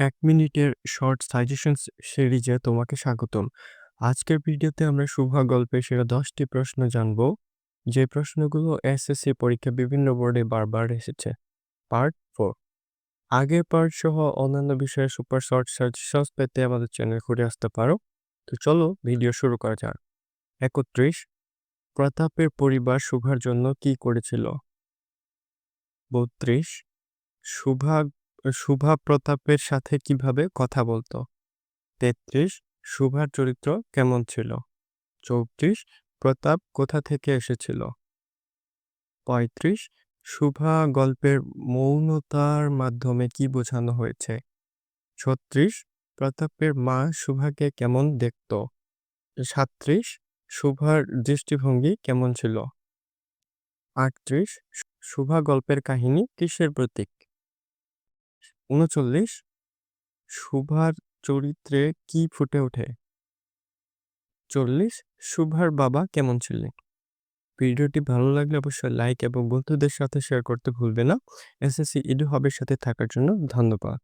এক মিনিটের short suggestion সিরিজে তোমাকে স্বাগতম। আজকের ভিডিওতে আমরা শুভা গল্পের সেরা দশটি প্রশ্ন জানব, যে প্রশ্নগুলো এসএসসি পরীক্ষা বিভিন্ন বোর্ডে বারবার এসেছে। পার্ট ফোর আগের পার্ট সহ অন্যান্য বিষয়ে সুপার শর্ট সাজেশনস পেতে আমাদের চ্যানেল ঘুরে আসতে পারো। তো চলো ভিডিও শুরু করা যাক। একত্রিশ প্রতাপের পরিবার শুভার জন্য কি করেছিল? বত্রিশ শুভা শুভা প্রতাপের সাথে কীভাবে কথা বলতো? তেত্রিশ, শুভার চরিত্র কেমন ছিল? চৌত্রিশ, প্রতাপ কোথা থেকে এসেছিল? পঁয়ত্রিশ, শুভা গল্পের মৌনতার মাধ্যমে কি বোঝানো হয়েছে? ছত্রিশ, প্রতাপের মা শুভাকে কেমন দেখত? সাত্রিশ শুভার দৃষ্টিভঙ্গি কেমন ছিল? আটত্রিশ, শুভা গল্পের কাহিনী কিসের প্রতীক? উনচল্লিশ শুভার চরিত্রে কি ফুটে ওঠে? চল্লিশ শুভার বাবা কেমন ছিলেন? ভিডিওটি ভালো লাগলে অবশ্যই লাইক এবং বন্ধুদের সাথে শেয়ার করতে ভুলবে না এসএসসি ইডু হবের সাথে থাকার জন্য ধন্যবাদ